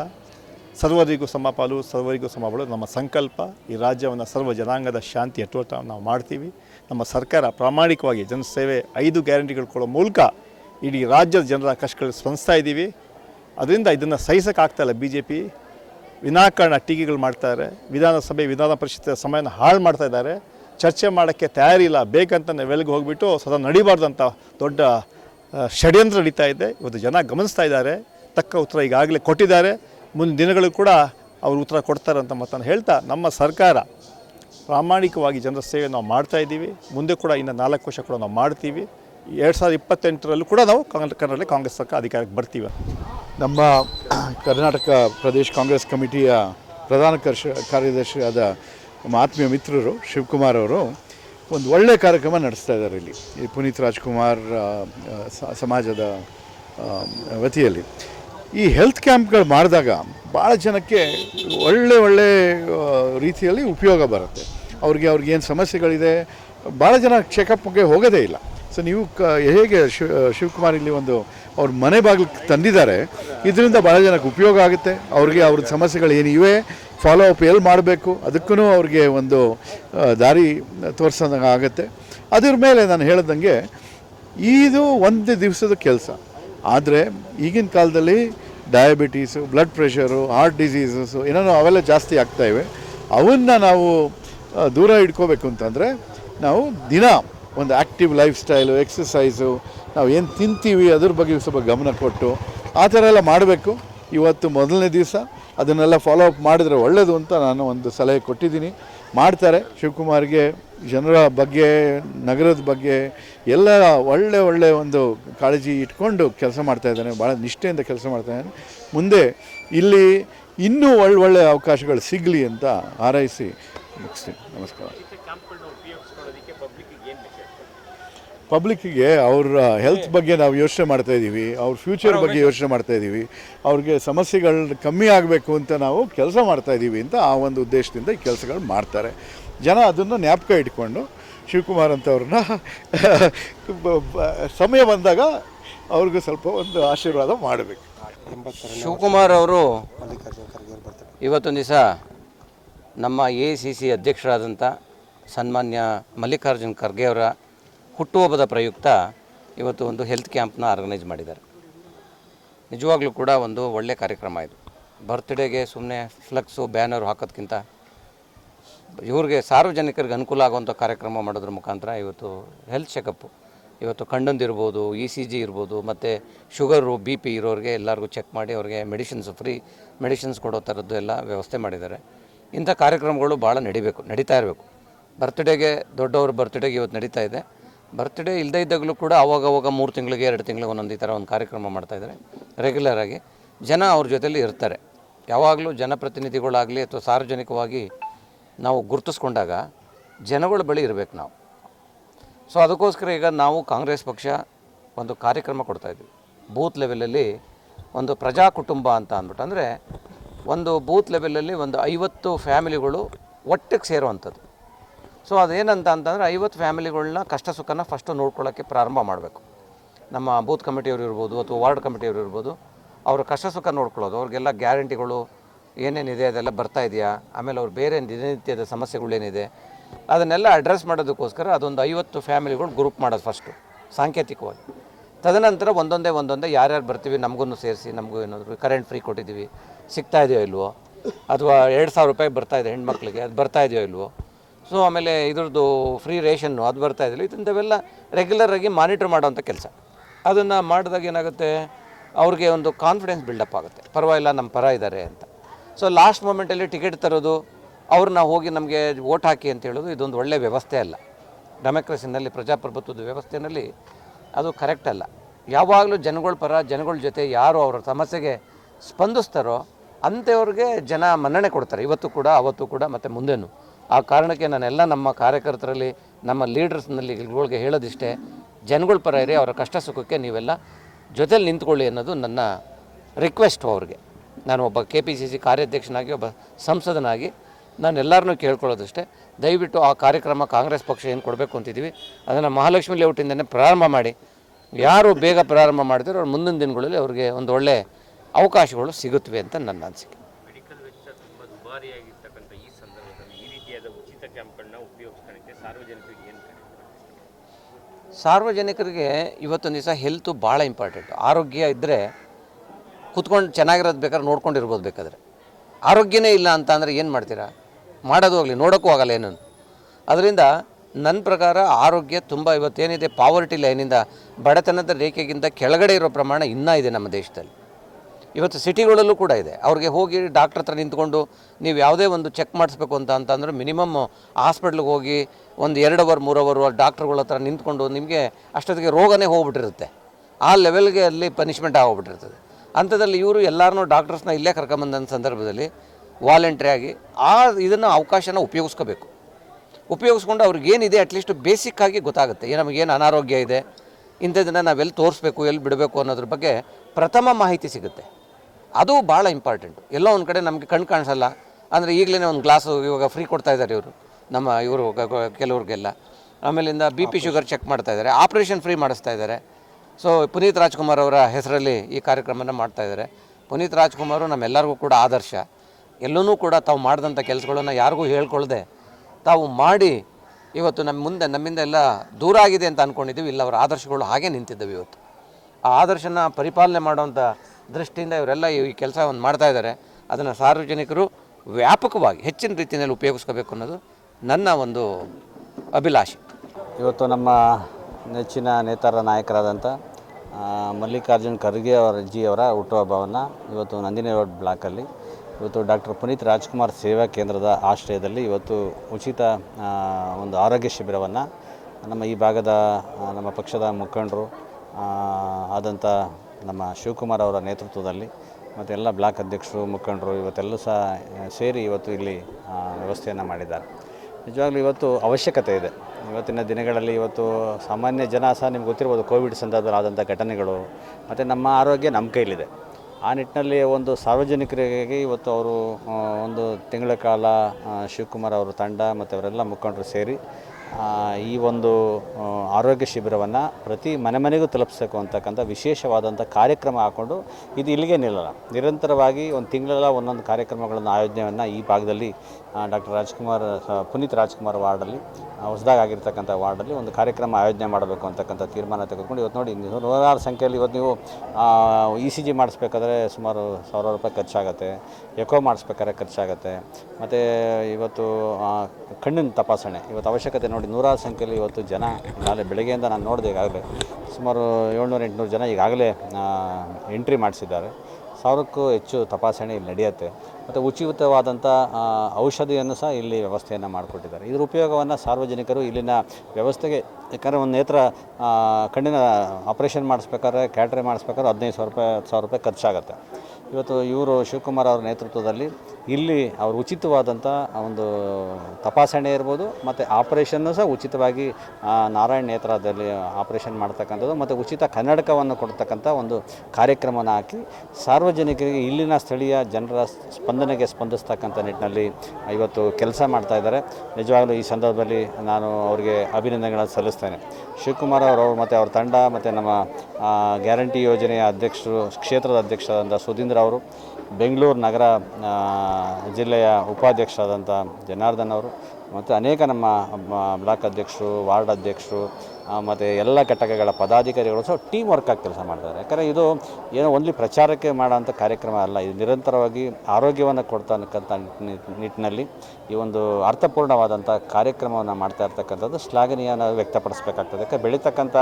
ಸರ್ವರಿಗೂ ಸಮಪಾಲು ಸರ್ವರಿಗೂ ಸಮಪಾಲು ನಮ್ಮ ಸಂಕಲ್ಪ ಈ ರಾಜ್ಯವನ್ನು, ಸರ್ವ ಜನಾಂಗದ ಶಾಂತಿ ಎಟ್ಟೋಟ ನಾವು ಮಾಡ್ತೀವಿ. ನಮ್ಮ ಸರ್ಕಾರ ಪ್ರಾಮಾಣಿಕವಾಗಿ ಜನಸೇವೆ ಐದು ಗ್ಯಾರಂಟಿಗಳು ಕೊಡೋ ಮೂಲಕ ಇಡೀ ರಾಜ್ಯದ ಜನರ ಕಷ್ಟಗಳಿಗೆ ಸ್ಪಂದಿಸ್ತಾ ಇದ್ದೀವಿ. ಅದರಿಂದ ಇದನ್ನು ಸಹಿಸೋಕ್ಕಾಗ್ತಾಯಿಲ್ಲ ಬಿ ಜೆ ಪಿ ವಿನಾಕಾರಣ ಟೀಕೆಗಳು ಮಾಡ್ತಾರೆ, ವಿಧಾನಸಭೆ, ವಿಧಾನ ಪರಿಷತ್ ಸಮಯನ ಹಾಳು ಮಾಡ್ತಾ ಇದ್ದಾರೆ. ಚರ್ಚೆ ಮಾಡೋಕ್ಕೆ ತಯಾರಿಲ್ಲ ಬೇಕಂತ ನಾವೆಲ್ಲಿಗೆ ಹೋಗಿಬಿಟ್ಟು ಸದಾ ನಡಿಬಾರ್ದಂಥ ದೊಡ್ಡ ಷಡ್ಯಂತ್ರ ನಡೀತಾ ಇದೆ. ಇವತ್ತು ಜನ ಗಮನಿಸ್ತಾ ಇದ್ದಾರೆ. ತಕ್ಕ ಉತ್ತರ ಈಗಾಗಲೇ ಕೊಟ್ಟಿದ್ದಾರೆ. ಮುಂದಿನ ದಿನಗಳು ಕೂಡ ಅವರು ಉತ್ತರ ಕೊಡ್ತಾರೆ ಅಂತ ಮಾತನ್ನು ಹೇಳ್ತಾ, ನಮ್ಮ ಸರ್ಕಾರ ಪ್ರಾಮಾಣಿಕವಾಗಿ ಜನರ ಸೇವೆ ನಾವು ಮಾಡ್ತಾ ಇದ್ದೀವಿ. ಮುಂದೆ ಕೂಡ ಇನ್ನು ನಾಲ್ಕು ವರ್ಷ ಕೂಡ ನಾವು ಮಾಡ್ತೀವಿ. ಎರಡು ಸಾವಿರದ ಇಪ್ಪತ್ತೆಂಟರಲ್ಲೂ ಕೂಡ ನಾವು ಕನ್ನಡದಲ್ಲಿ ಕಾಂಗ್ರೆಸ್ ಸರ್ಕಾರ ಅಧಿಕಾರಕ್ಕೆ ಬರ್ತೀವಿ. ನಮ್ಮ ಕರ್ನಾಟಕ ಪ್ರದೇಶ ಕಾಂಗ್ರೆಸ್ ಕಮಿಟಿಯ ಪ್ರಧಾನ ಕರ್ಶ ಕಾರ್ಯದರ್ಶಿಯಾದ ನಮ್ಮ ಆತ್ಮೀಯ ಮಿತ್ರರು ಶಿವಕುಮಾರ್ ಅವರು ಒಂದು ಒಳ್ಳೆಯ ಕಾರ್ಯಕ್ರಮ ನಡೆಸ್ತಾ ಇದ್ದಾರೆ ಇಲ್ಲಿ. ಈ ಪುನೀತ್ ರಾಜ್ಕುಮಾರ್ ಸಮಾಜದ ವತಿಯಲ್ಲಿ. ಈ ಹೆಲ್ತ್ ಕ್ಯಾಂಪ್ಗಳು ಮಾಡಿದಾಗ ಭಾಳ ಜನಕ್ಕೆ ಒಳ್ಳೆ ಒಳ್ಳೆ ರೀತಿಯಲ್ಲಿ ಉಪಯೋಗ ಬರುತ್ತೆ. ಅವ್ರಿಗೆ ಅವ್ರಿಗೆ ಏನು ಸಮಸ್ಯೆಗಳಿದೆ ಭಾಳ ಜನ ಚೆಕಪ್ಗೆ ಹೋಗೋದೇ ಇಲ್ಲ. ಸೊ ನೀವು ಕ, ಹೇಗೆ ಶಿವ ಶಿವಕುಮಾರ್ ಇಲ್ಲಿ ಒಂದು ಅವ್ರ ಮನೆ ಬಾಗಿಲು ತಂದಿದ್ದಾರೆ, ಇದರಿಂದ ಭಾಳ ಜನಕ್ಕೆ ಉಪಯೋಗ ಆಗುತ್ತೆ. ಅವ್ರಿಗೆ ಅವ್ರ ಸಮಸ್ಯೆಗಳು ಏನಿವೆ ಫಾಲೋ ಅಪ್ ಎಲ್ಲಿ ಮಾಡಬೇಕು ಅದಕ್ಕೂ ಅವ್ರಿಗೆ ಒಂದು ದಾರಿ ತೋರಿಸೋದಂಗೆ ಆಗುತ್ತೆ. ಅದ್ರ ಮೇಲೆ ನಾನು ಹೇಳ್ದಂಗೆ, ಇದು ಒಂದು ದಿವಸದ ಕೆಲಸ. ಆದರೆ, ಈಗಿನ ಕಾಲದಲ್ಲಿ diabetes blood pressure heart diseases ಏನೇನೋ ಅವೆಲ್ಲ ಜಾಸ್ತಿ ಆಗ್ತಾಯಿವೆ ಇವೆ. ಅವನ್ನ ನಾವು ದೂರ ಇಟ್ಕೋಬೇಕು ಅಂತಂದರೆ, ನಾವು ದಿನ ಒಂದು ಆ್ಯಕ್ಟಿವ್ ಲೈಫ್ ಸ್ಟೈಲು ಎಕ್ಸಸೈಸು ನಾವು ಏನು ತಿಂತೀವಿ, ಅದ್ರ ಬಗ್ಗೆ ಸ್ವಲ್ಪ ಗಮನ ಕೊಟ್ಟು ಆ ಥರ ಎಲ್ಲ ಮಾಡಬೇಕು. ಇವತ್ತು ಮೊದಲನೇ ದಿವಸ ಅದನ್ನೆಲ್ಲ ಫಾಲೋ ಅಪ್ ಮಾಡಿದರೆ ಒಳ್ಳೆಯದು ಅಂತ ನಾನು ಒಂದು ಸಲಹೆ ಕೊಟ್ಟಿದ್ದೀನಿ. ಮಾಡ್ತಾರೆ. ಶಿವಕುಮಾರ್ಗೆ, ಜನರ ಬಗ್ಗೆ, ನಗರದ ಬಗ್ಗೆ ಎಲ್ಲ ಒಳ್ಳೆ ಒಳ್ಳೆ ಒಂದು ಕಾಳಜಿ ಇಟ್ಕೊಂಡು ಕೆಲಸ ಮಾಡ್ತಾ ಇದ್ದಾನೆ. ಭಾಳ ನಿಷ್ಠೆಯಿಂದ ಕೆಲಸ ಮಾಡ್ತಾಯಿದ್ದಾನೆ ಮುಂದೆ ಇಲ್ಲಿ ಇನ್ನೂ ಒಳ್ಳೆ ಒಳ್ಳೆ ಅವಕಾಶಗಳು ಸಿಗಲಿ ಅಂತ ಹಾರೈಸಿ ಮುಗಿಸ್ತೀನಿ. ನಮಸ್ಕಾರ. ಪಬ್ಲಿಕ್ಕಿಗೆ ಅವ್ರ ಹೆಲ್ತ್ ಬಗ್ಗೆ ನಾವು ಯೋಚನೆ ಮಾಡ್ತಾ ಇದ್ದೀವಿ ಅವ್ರ ಫ್ಯೂಚರ್ ಬಗ್ಗೆ ಯೋಚನೆ ಮಾಡ್ತಾ ಇದ್ದೀವಿ ಅವ್ರಿಗೆ ಸಮಸ್ಯೆಗಳು ಕಮ್ಮಿ ಆಗಬೇಕು ಅಂತ ನಾವು ಕೆಲಸ ಮಾಡ್ತಾ ಇದ್ದೀವಿ ಅಂತ ಆ ಒಂದು ಉದ್ದೇಶದಿಂದ ಈ ಕೆಲಸಗಳು ಮಾಡ್ತಾರೆ. ಜನ ಅದನ್ನು ಜ್ಞಾಪಕ ಇಟ್ಕೊಂಡು ಶಿವಕುಮಾರ್ ಅಂತವ್ರನ್ನ ಸಮಯ ಬಂದಾಗ ಅವ್ರಿಗೂ ಸ್ವಲ್ಪ ಒಂದು ಆಶೀರ್ವಾದ ಮಾಡಬೇಕು. ಶಿವಕುಮಾರ್ ಅವರು ಇವತ್ತೊಂದು ದಿವಸ ನಮ್ಮ ಎ ಸಿ ಸಿ ಅಧ್ಯಕ್ಷರಾದಂಥ ಸನ್ಮಾನ್ಯ ಮಲ್ಲಿಕಾರ್ಜುನ್ ಖರ್ಗೆ ಅವರ ಹುಟ್ಟುಹಬ್ಬದ ಪ್ರಯುಕ್ತ ಇವತ್ತು ಒಂದು ಹೆಲ್ತ್ ಕ್ಯಾಂಪ್ನ ಆರ್ಗನೈಸ್ ಮಾಡಿದ್ದಾರೆ. ನಿಜವಾಗ್ಲೂ ಕೂಡ ಒಂದು ಒಳ್ಳೆಯ ಕಾರ್ಯಕ್ರಮ ಇದು. ಬರ್ತ್ಡೇಗೆ ಸುಮ್ಮನೆ ಫ್ಲೆಕ್ಸು ಬ್ಯಾನರ್ ಹಾಕೋದ್ಕಿಂತ ಇವ್ರಿಗೆ ಸಾರ್ವಜನಿಕರಿಗೆ ಅನುಕೂಲ ಆಗುವಂಥ ಕಾರ್ಯಕ್ರಮ ಮಾಡೋದ್ರ ಮುಖಾಂತರ ಇವತ್ತು ಹೆಲ್ತ್ ಚೆಕಪ್ಪು ಇವತ್ತು ಕಣ್ಣೊಂದಿರ್ಬೋದು ಇ ಸಿ ಜಿ ಇರ್ಬೋದು, ಮತ್ತು ಶುಗರು ಬಿ ಪಿ ಇರೋರಿಗೆ ಎಲ್ಲರಿಗೂ ಚೆಕ್ ಮಾಡಿ ಅವ್ರಿಗೆ ಮೆಡಿಸಿನ್ಸ್ ಫ್ರೀ ಮೆಡಿಸಿನ್ಸ್ ಕೊಡೋ ಥರದ್ದು ಎಲ್ಲ ವ್ಯವಸ್ಥೆ ಮಾಡಿದ್ದಾರೆ. ಇಂಥ ಕಾರ್ಯಕ್ರಮಗಳು ಭಾಳ ನಡಿಬೇಕು, ನಡೀತಾ ಇರಬೇಕು. ಬರ್ತ್ಡೇಗೆ ದೊಡ್ಡವ್ರ ಬರ್ತ್ಡೇಗೆ ಇವತ್ತು ನಡೀತಾ ಇದೆ. ಬರ್ತ್ಡೇ ಇಲ್ಲದೇ ಇದ್ದಾಗಲೂ ಕೂಡ ಅವಾಗವಾಗ ಅವಾಗ ಮೂರು ತಿಂಗಳಿಗೆ, ಎರಡು ತಿಂಗಳಿಗೆ ಒಂದೊಂದು ಈ ಥರ ಒಂದು ಕಾರ್ಯಕ್ರಮ ಮಾಡ್ತಾಯಿದ್ದಾರೆ ರೆಗ್ಯುಲರಾಗಿ ಜನ ಅವ್ರ ಜೊತೆಯಲ್ಲಿ ಇರ್ತಾರೆ. ಯಾವಾಗಲೂ ಜನಪ್ರತಿನಿಧಿಗಳಾಗಲಿ ಅಥವಾ ಸಾರ್ವಜನಿಕವಾಗಿ ನಾವು ಗುರುತಿಸ್ಕೊಂಡಾಗ ಜನಗಳ ಬಳಿ ಇರಬೇಕು ನಾವು. ಸೊ ಅದಕ್ಕೋಸ್ಕರ ಈಗ ನಾವು ಕಾಂಗ್ರೆಸ್ ಪಕ್ಷ ಒಂದು ಕಾರ್ಯಕ್ರಮ ಕೊಡ್ತಾಯಿದ್ವಿ ಬೂತ್ ಲೆವೆಲಲ್ಲಿ ಒಂದು ಪ್ರಜಾ ಕುಟುಂಬ ಅಂತ ಅಂದ್ಬಿಟ್ಟು. ಅಂದರೆ ಒಂದು ಬೂತ್ ಲೆವೆಲಲ್ಲಿ ಒಂದು ಐವತ್ತು ಫ್ಯಾಮಿಲಿಗಳು ಒಟ್ಟಿಗೆ ಸೇರುವಂಥದ್ದು. ಸೊ ಅದೇನಂತ ಅಂತಂದರೆ ಐವತ್ತು ಫ್ಯಾಮಿಲಿಗಳನ್ನ ಕಷ್ಟ ಸುಖನ ಫಸ್ಟು ನೋಡ್ಕೊಳ್ಳೋಕ್ಕೆ ಪ್ರಾರಂಭ ಮಾಡಬೇಕು. ನಮ್ಮ ಬೂತ್ ಕಮಿಟಿಯವರು ಇರ್ಬೋದು ಅಥವಾ ವಾರ್ಡ್ ಕಮಿಟಿಯವರು ಇರ್ಬೋದು, ಅವರು ಕಷ್ಟ ಸುಖ ನೋಡ್ಕೊಳ್ಳೋದು, ಅವ್ರಿಗೆಲ್ಲ ಗ್ಯಾರಂಟಿಗಳು ಏನೇನಿದೆ ಅದೆಲ್ಲ ಬರ್ತಾ ಇದೆಯಾ, ಆಮೇಲೆ ಅವ್ರು ಬೇರೆ ದಿನನಿತ್ಯದ ಸಮಸ್ಯೆಗಳೇನಿದೆ, ಅದನ್ನೆಲ್ಲ ಅಡ್ರೆಸ್ ಮಾಡೋದಕ್ಕೋಸ್ಕರ ಅದೊಂದು ಐವತ್ತು ಫ್ಯಾಮಿಲಿಗಳು ಗ್ರೂಪ್ ಮಾಡೋದು ಫಸ್ಟು ಸಾಂಕೇತಿಕವಾಗಿ. ತದನಂತರ ಒಂದೊಂದೇ ಒಂದೊಂದೇ ಯಾರ್ಯಾರು ಬರ್ತೀವಿ ನಮಗೂ ಸೇರಿಸಿ, ನಮಗೂ ಏನಾದರೂ ಕರೆಂಟ್ ಫ್ರೀ ಕೊಟ್ಟಿದ್ದೀವಿ, ಸಿಗ್ತಾ ಇದೆಯೋ ಇಲ್ವೋ, ಅಥವಾ ಎರಡು ಸಾವಿರ ರೂಪಾಯಿ ಬರ್ತಾ ಇದೆ ಹೆಣ್ಮಕ್ಳಿಗೆ, ಅದು ಬರ್ತಾ ಇದೆಯೋ ಇಲ್ವೋ ಸೊ ಆಮೇಲೆ ಇದ್ರದ್ದು ಫ್ರೀ ರೇಷನ್ನು ಅದು ಬರ್ತಾ ಇದ್ದಿಲ್ಲ ಇಂಥವೆಲ್ಲ ರೆಗ್ಯುಲರಾಗಿ ಮಾನಿಟ್ರ್ ಮಾಡೋವಂಥ ಕೆಲಸ. ಅದನ್ನು ಮಾಡಿದಾಗ ಏನಾಗುತ್ತೆ? ಅವ್ರಿಗೆ ಒಂದು ಕಾನ್ಫಿಡೆನ್ಸ್ ಬಿಲ್ಡಪ್ ಆಗುತ್ತೆ. ಪರವಾಗಿಲ್ಲ ನಮ್ಮ ಪರ ಇದ್ದಾರೆ ಅಂತ. ಸೊ ಲಾಸ್ಟ್ ಮೂಮೆಂಟಲ್ಲಿ ಟಿಕೆಟ್ ತರೋದು, ಅವ್ರನ್ನ ಹೋಗಿ ನಮಗೆ ಓಟ್ ಹಾಕಿ ಅಂತ ಹೇಳೋದು ಇದೊಂದು ಒಳ್ಳೆಯ ವ್ಯವಸ್ಥೆ ಅಲ್ಲ. ಡೆಮೋಕ್ರಸಿನಲ್ಲಿ ಪ್ರಜಾಪ್ರಭುತ್ವದ ವ್ಯವಸ್ಥೆಯಲ್ಲಿ ಅದು ಕರೆಕ್ಟ್ ಅಲ್ಲ. ಯಾವಾಗಲೂ ಜನಗಳ ಪರ, ಜನಗಳ ಜೊತೆ ಯಾರು ಅವರ ಸಮಸ್ಯೆಗೆ ಸ್ಪಂದಿಸ್ತಾರೋ ಅಂಥವ್ರಿಗೆ ಜನ ಮನ್ನಣೆ ಕೊಡ್ತಾರೆ. ಇವತ್ತು ಕೂಡ, ಅವತ್ತು ಕೂಡ, ಮತ್ತು ಮುಂದೆನೂ. ಆ ಕಾರಣಕ್ಕೆ ನಾನೆಲ್ಲ ನಮ್ಮ ಕಾರ್ಯಕರ್ತರಲ್ಲಿ, ನಮ್ಮ ಲೀಡರ್ಸ್ನಲ್ಲಿ ಗಳಿಗೆ ಹೇಳೋದಿಷ್ಟೇ, ಜನಗಳ ಪರ ಇರಿ, ಅವರ ಕಷ್ಟ ಸುಖಕ್ಕೆ ನೀವೆಲ್ಲ ಜೊತೆಲಿ ನಿಂತ್ಕೊಳ್ಳಿ ಅನ್ನೋದು ನನ್ನ ರಿಕ್ವೆಸ್ಟು ಅವ್ರಿಗೆ. ನಾನು ಒಬ್ಬ ಕೆ ಪಿ ಸಿ ಸಿ ಕಾರ್ಯಾಧ್ಯಕ್ಷನಾಗಿ, ಒಬ್ಬ ಸಂಸದನಾಗಿ ನಾನು ಎಲ್ಲರನ್ನೂ ಕೇಳ್ಕೊಳ್ಳೋದಷ್ಟೇ. ದಯವಿಟ್ಟು ಆ ಕಾರ್ಯಕ್ರಮ ಕಾಂಗ್ರೆಸ್ ಪಕ್ಷ ಏನು ಕೊಡಬೇಕು ಅಂತಿದ್ದೀವಿ ಅದನ್ನು ಮಹಾಲಕ್ಷ್ಮಿ ಲೇಔಟಿಂದನೇ ಪ್ರಾರಂಭ ಮಾಡಿ. ಯಾರು ಬೇಗ ಪ್ರಾರಂಭ ಮಾಡ್ತಾರೋ ಅವ್ರು ಮುಂದಿನ ದಿನಗಳಲ್ಲಿ ಅವ್ರಿಗೆ ಒಂದು ಒಳ್ಳೆ ಅವಕಾಶಗಳು ಸಿಗುತ್ತವೆ ಅಂತ ನನ್ನ ಅನಿಸಿಕೆ ಮೆಡಿಕಲ್ ವೆಚ್ಚ ತುಂಬ ದುಬಾರಿಯಾಗಿರ್ತಕ್ಕಂಥ ಈ ಸಂದರ್ಭದಲ್ಲಿ ಈ ರೀತಿಯಾದ ಉಚಿತ ಕ್ಯಾಂಪ್ಗಳನ್ನ ಉಪಯೋಗಿಸ್ಕೊಳ್ಳೋಕ್ಕೆ ಸಾರ್ವಜನಿಕರಿಗೆ ಏನು ಕರೆ ಸಾರ್ವಜನಿಕರಿಗೆ ಇವತ್ತೊಂದು ದಿವಸ ಹೆಲ್ತು ಭಾಳ ಇಂಪಾರ್ಟೆಂಟ್ ಆರೋಗ್ಯ ಇದ್ದರೆ ಕುತ್ಕೊಂಡು ಚೆನ್ನಾಗಿರೋದು ಬೇಕಾದ್ರೆ ನೋಡ್ಕೊಂಡಿರ್ಬೋದು ಬೇಕಾದ್ರೆ. ಆರೋಗ್ಯನೇ ಇಲ್ಲ ಅಂತ ಅಂದರೆ ಏನು ಮಾಡ್ತೀರಾ? ಮಾಡೋದು ಹೋಗಲಿ ನೋಡೋಕ್ಕೂ ಆಗಲ್ಲ ಏನೂ. ಅದರಿಂದ ನನ್ನ ಪ್ರಕಾರ ಆರೋಗ್ಯ ತುಂಬ ಇವತ್ತೇನಿದೆ ಪಾವರ್ಟಿ ಲೈನಿಂದ ಬಡತನದ ರೇಖೆಗಿಂತ ಕೆಳಗಡೆ ಇರೋ ಪ್ರಮಾಣ ಇನ್ನೂ ಇದೆ ನಮ್ಮ ದೇಶದಲ್ಲಿ. ಇವತ್ತು ಸಿಟಿಗಳಲ್ಲೂ ಕೂಡ ಇದೆ. ಅವ್ರಿಗೆ ಹೋಗಿ ಡಾಕ್ಟ್ರ್ ಹತ್ರ ನಿಂತ್ಕೊಂಡು ನೀವು ಯಾವುದೇ ಒಂದು ಚೆಕ್ ಮಾಡಿಸ್ಬೇಕು ಅಂತ ಅಂತಂದ್ರೆ ಮಿನಿಮಮ್ ಹಾಸ್ಪಿಟ್ಲಿಗೆ ಹೋಗಿ ಒಂದು ಎರಡು ಅವರ್, ಮೂರು ಅವರು ಡಾಕ್ಟ್ರುಗಳ ಹತ್ರ ನಿಂತ್ಕೊಂಡು ನಿಮಗೆ ಅಷ್ಟೊತ್ತಿಗೆ ರೋಗನೇ ಹೋಗ್ಬಿಟ್ಟಿರುತ್ತೆ. ಆ ಲೆವೆಲ್ಗೆ ಅಲ್ಲಿ ಪನಿಷ್ಮೆಂಟ್ ಆಗೋಗ್ಬಿಟ್ಟಿರ್ತದೆ. ಅಂಥದ್ರಲ್ಲಿ ಇವರು ಎಲ್ಲರನ್ನೂ ಡಾಕ್ಟರ್ಸ್ನ ಇಲ್ಲೇ ಕರ್ಕೊಂಬಂದ ಸಂದರ್ಭದಲ್ಲಿ ವಾಲಂಟ್ರಿಯಾಗಿ ಆ ಇದನ್ನು ಅವಕಾಶನ ಉಪಯೋಗಿಸ್ಕೋಬೇಕು. ಉಪಯೋಗಿಸ್ಕೊಂಡು ಅವ್ರಿಗೇನಿದೆ ಅಟ್ಲೀಸ್ಟ್ ಬೇಸಿಕ್ ಆಗಿ ಗೊತ್ತಾಗುತ್ತೆ. ನಮಗೇನು ಅನಾರೋಗ್ಯ ಇದೆ, ಇಂಥದ್ದನ್ನು ನಾವೆಲ್ಲಿ ತೋರಿಸ್ಬೇಕು ಎಲ್ಲಿ ಬಿಡಬೇಕು ಅನ್ನೋದ್ರ ಬಗ್ಗೆ ಪ್ರಥಮ ಮಾಹಿತಿ ಸಿಗುತ್ತೆ. ಅದು ಭಾಳ ಇಂಪಾರ್ಟೆಂಟು ಎಲ್ಲೋ ಒಂದು ಕಡೆ ನಮಗೆ ಕಣ್ಣು ಕಾಣಿಸಲ್ಲ. ಅಂದರೆ ಈಗಲೇ ಒಂದು ಗ್ಲಾಸು ಇವಾಗ ಫ್ರೀ ಕೊಡ್ತಾ ಇದ್ದಾರೆ ಇವರು. ನಮ್ಮ ಇವರು ಕೆಲವ್ರಿಗೆಲ್ಲ. ಆಮೇಲಿಂದ ಬಿ ಪಿ ಶುಗರ್ ಚೆಕ್ ಮಾಡ್ತಾ ಇದ್ದಾರೆ ಆಪ್ರೇಷನ್ ಫ್ರೀ ಮಾಡಿಸ್ತಾ ಇದ್ದಾರೆ ಸೊ ಪುನೀತ್ ರಾಜ್ಕುಮಾರ್ ಅವರ ಹೆಸರಲ್ಲಿ ಈ ಕಾರ್ಯಕ್ರಮನ ಮಾಡ್ತಾ ಇದ್ದಾರೆ ಪುನೀತ್ ರಾಜ್ಕುಮಾರು ನಮ್ಮೆಲ್ಲರಿಗೂ ಕೂಡ ಆದರ್ಶ. ಎಲ್ಲೂ ಕೂಡ ತಾವು ಮಾಡಿದಂಥ ಕೆಲಸಗಳನ್ನು ಯಾರಿಗೂ ಹೇಳ್ಕೊಳ್ಳದೆ ತಾವು ಮಾಡಿ ಇವತ್ತು ನಮ್ಮ ಮುಂದೆ ನಮ್ಮಿಂದ ಎಲ್ಲ ದೂರ ಆಗಿದೆ ಅಂತ ಅಂದ್ಕೊಂಡಿದ್ದೀವಿ ಇಲ್ಲ ಅವರ ಆದರ್ಶಗಳು ಹಾಗೆ ನಿಂತಿದ್ದಾವೆ ಇವತ್ತು. ಆ ಆದರ್ಶನ ಪರಿಪಾಲನೆ ಮಾಡುವಂಥ ದೃಷ್ಟಿಯಿಂದ ಇವರೆಲ್ಲ ಈ ಕೆಲಸವನ್ನು ಮಾಡ್ತಾ ಇದ್ದಾರೆ ಅದನ್ನು ಸಾರ್ವಜನಿಕರು ವ್ಯಾಪಕವಾಗಿ ಹೆಚ್ಚಿನ ರೀತಿಯಲ್ಲಿ ಉಪಯೋಗಿಸ್ಕೋಬೇಕು ಅನ್ನೋದು ನನ್ನ ಒಂದು ಅಭಿಲಾಷೆ. ಇವತ್ತು ನಮ್ಮ ನೆಚ್ಚಿನ ನೇತಾರ ನಾಯಕರಾದಂಥ ಮಲ್ಲಿಕಾರ್ಜುನ್ ಖರ್ಗೆ ಅವರ ಅವರ ಹುಟ್ಟುಹಬ್ಬವನ್ನು ಇವತ್ತು ನಂದಿನಿ ರೋಡ್ ಬ್ಲಾಕಲ್ಲಿ ಇವತ್ತು ಡಾಕ್ಟರ್ ಪುನೀತ್ ರಾಜ್ಕುಮಾರ್ ಸೇವಾ ಕೇಂದ್ರದ ಆಶ್ರಯದಲ್ಲಿ ಇವತ್ತು ಉಚಿತ ಒಂದು ಆರೋಗ್ಯ ಶಿಬಿರವನ್ನು ನಮ್ಮ ಈ ಭಾಗದ ನಮ್ಮ ಪಕ್ಷದ ಮುಖಂಡರು ಆದಂಥ ನಮ್ಮ ಶಿವಕುಮಾರ್ ಅವರ ನೇತೃತ್ವದಲ್ಲಿ ಮತ್ತು ಎಲ್ಲ ಬ್ಲಾಕ್ ಅಧ್ಯಕ್ಷರು, ಮುಖಂಡರು ಇವತ್ತೆಲ್ಲೂ ಸಹ ಸೇರಿ ಇವತ್ತು ಇಲ್ಲಿ ವ್ಯವಸ್ಥೆಯನ್ನು ಮಾಡಿದ್ದಾರೆ. ನಿಜವಾಗ್ಲೂ ಇವತ್ತು ಅವಶ್ಯಕತೆ ಇದೆ. ಇವತ್ತಿನ ದಿನಗಳಲ್ಲಿ ಇವತ್ತು ಸಾಮಾನ್ಯ ಜನ ಸಹ ನಿಮ್ಗೆ ಗೊತ್ತಿರ್ಬೋದು ಕೋವಿಡ್ ಸಂದರ್ಭದಲ್ಲಿ ಆದಂಥ ಘಟನೆಗಳು, ಮತ್ತು ನಮ್ಮ ಆರೋಗ್ಯ ನಮ್ಮ ಕೈಲಿದೆ ಆ ನಿಟ್ಟಿನಲ್ಲಿ ಒಂದು ಸಾರ್ವಜನಿಕರಿಗೆ ಇವತ್ತು ಅವರು ಒಂದು ತಿಂಗಳ ಕಾಲ ಶಿವಕುಮಾರ್ ಅವರ ತಂಡ ಮತ್ತು ಅವರೆಲ್ಲ ಮುಖಂಡರು ಸೇರಿ ಈ ಒಂದು ಆರೋಗ್ಯ ಶಿಬಿರವನ್ನು ಪ್ರತಿ ಮನೆ ಮನೆಗೂ ತಲುಪಿಸಬೇಕು ಅಂತಕ್ಕಂಥ ವಿಶೇಷವಾದಂಥ ಕಾರ್ಯಕ್ರಮ ಹಾಕ್ಕೊಂಡು ಇದು ಇಲ್ಲಿಗೆ ನಿಲ್ಲಲ್ಲ. ನಿರಂತರವಾಗಿ ಒಂದು ತಿಂಗಳೆಲ್ಲ ಒಂದೊಂದು ಕಾರ್ಯಕ್ರಮಗಳನ್ನು, ಆಯೋಜನೆಯನ್ನು ಈ ಭಾಗದಲ್ಲಿ ಡಾಕ್ಟರ್ ರಾಜ್ಕುಮಾರ್ ಪುನೀತ್ ರಾಜ್ಕುಮಾರ್ ವಾರ್ಡಲ್ಲಿ ಹೊಸದಾಗಿ ಆಗಿರ್ತಕ್ಕಂಥ ವಾರ್ಡಲ್ಲಿ ಒಂದು ಕಾರ್ಯಕ್ರಮ ಆಯೋಜನೆ ಮಾಡಬೇಕು ಅಂತಕ್ಕಂಥ ತೀರ್ಮಾನ ತೆಗೆದುಕೊಂಡು ಇವತ್ತು ನೋಡಿ ನೂರಾರು ಸಂಖ್ಯೆಯಲ್ಲಿ ಇವತ್ತು ನೀವು ಇ ಸಿ ಜಿ ಮಾಡಿಸ್ಬೇಕಾದ್ರೆ ಸುಮಾರು ಸಾವಿರ ರೂಪಾಯಿ ಖರ್ಚಾಗುತ್ತೆ, ಎಕೋ ಮಾಡಿಸ್ಬೇಕಾದ್ರೆ ಖರ್ಚಾಗುತ್ತೆ, ಮತ್ತು ಇವತ್ತು ಕಣ್ಣಿನ ತಪಾಸಣೆ, ಇವತ್ತು ಅವಶ್ಯಕತೆ ನೋಡಿ, ನೂರಾರು ಸಂಖ್ಯೆಯಲ್ಲಿ ಇವತ್ತು ಜನ ನಾಳೆ ಬೆಳಗ್ಗೆಯಿಂದ ನಾನು ನೋಡಿದೆ ಈಗಾಗಲೇ, ಸುಮಾರು ಏಳ್ನೂರು ಎಂಟುನೂರು ಜನ ಈಗಾಗಲೇ ಎಂಟ್ರಿ ಮಾಡಿಸಿದ್ದಾರೆ. ಸಾವಿರಕ್ಕೂ ಹೆಚ್ಚು ತಪಾಸಣೆ ಇಲ್ಲಿ ನಡೆಯುತ್ತೆ. ಮತ್ತು ಉಚಿತವಾದಂಥ ಔಷಧಿಯನ್ನು ಸಹ ಇಲ್ಲಿ ವ್ಯವಸ್ಥೆಯನ್ನು ಮಾಡಿಕೊಟ್ಟಿದ್ದಾರೆ. ಇದರ ಉಪಯೋಗವನ್ನು ಸಾರ್ವಜನಿಕರು ಇಲ್ಲಿನ ವ್ಯವಸ್ಥೆಗೆ, ಯಾಕಂದರೆ ಒಂದು ನೇತ್ರ ಕಣ್ಣಿನ ಆಪ್ರೇಷನ್ ಮಾಡಿಸ್ಬೇಕಾದ್ರೆ ಕ್ಯಾಟ್ರೆ ಮಾಡಿಸ್ಬೇಕಾದ್ರೆ ಹದಿನೈದು ಸಾವಿರ ರೂಪಾಯಿ, ಹತ್ತು ಸಾವಿರ ರೂಪಾಯಿ ಖರ್ಚಾಗುತ್ತೆ. ಇವತ್ತು ಇವರು ಶಿವಕುಮಾರ್ ಅವರ ನೇತೃತ್ವದಲ್ಲಿ ಇಲ್ಲಿ ಅವರು ಉಚಿತವಾದಂಥ ಒಂದು ತಪಾಸಣೆ ಇರ್ಬೋದು, ಮತ್ತು ಆಪರೇಷನ್ನು ಸಹ ಉಚಿತವಾಗಿ ನಾರಾಯಣ್ ನೇತ್ರದಲ್ಲಿ ಆಪರೇಷನ್ ಮಾಡ್ತಕ್ಕಂಥದ್ದು, ಮತ್ತು ಉಚಿತ ಕನ್ನಡಕವನ್ನು ಕೊಡ್ತಕ್ಕಂಥ ಒಂದು ಕಾರ್ಯಕ್ರಮನ ಹಾಕಿ ಸಾರ್ವಜನಿಕರಿಗೆ ಇಲ್ಲಿನ ಸ್ಥಳೀಯ ಜನರ ಸ್ಪಂದನೆಗೆ ಸ್ಪಂದಿಸ್ತಕ್ಕಂಥ ನಿಟ್ಟಿನಲ್ಲಿ ಇವತ್ತು ಕೆಲಸ ಮಾಡ್ತಾ ಇದ್ದಾರೆ. ನಿಜವಾಗಲೂ ಈ ಸಂದರ್ಭದಲ್ಲಿ ನಾನು ಅವರಿಗೆ ಅಭಿನಂದನೆಗಳನ್ನು ಸಲ್ಲಿಸ್ತೇನೆ. ಶಿವಕುಮಾರ್ ಅವರು ಮತ್ತು ಅವ್ರ ತಂಡ, ಮತ್ತು ನಮ್ಮ ಗ್ಯಾರಂಟಿ ಯೋಜನೆಯ ಅಧ್ಯಕ್ಷರು, ಕ್ಷೇತ್ರದ ಅಧ್ಯಕ್ಷರಾದಂಥ ಸುಧೀಂದ್ರ ಅವರು ಬೆಂಗಳೂರು ನಗರ ಜಿಲ್ಲೆಯ ಉಪಾಧ್ಯಕ್ಷರಾದಂಥ ಜನಾರ್ದನ್ ಅವರು ಮತ್ತು ಅನೇಕ ನಮ್ಮ ಬ್ಲಾಕ್ ಅಧ್ಯಕ್ಷರು ವಾರ್ಡ್ ಅಧ್ಯಕ್ಷರು ಮತ್ತು ಎಲ್ಲ ಘಟಕಗಳ ಪದಾಧಿಕಾರಿಗಳು ಸಹ ಟೀಮ್ ವರ್ಕ್ ಆಗಿ ಕೆಲಸ ಮಾಡ್ತಾರೆ. ಯಾಕಂದರೆ ಇದು ಏನೋ ಓನ್ಲಿ ಪ್ರಚಾರಕ್ಕೆ ಮಾಡೋಂಥ ಕಾರ್ಯಕ್ರಮ ಅಲ್ಲ, ಇದು ನಿರಂತರವಾಗಿ ಆರೋಗ್ಯವನ್ನು ಕೊಡ್ತಕ್ಕಂಥ ನಿಟ್ಟಿನಲ್ಲಿ ಈ ಒಂದು ಅರ್ಥಪೂರ್ಣವಾದಂಥ ಕಾರ್ಯಕ್ರಮವನ್ನು ಮಾಡ್ತಾ ಇರ್ತಕ್ಕಂಥದ್ದು ಶ್ಲಾಘನೀಯನ ವ್ಯಕ್ತಪಡಿಸ್ಬೇಕಾಗ್ತದೆ. ಯಾಕೆ ಬೆಳೀತಕ್ಕಂಥ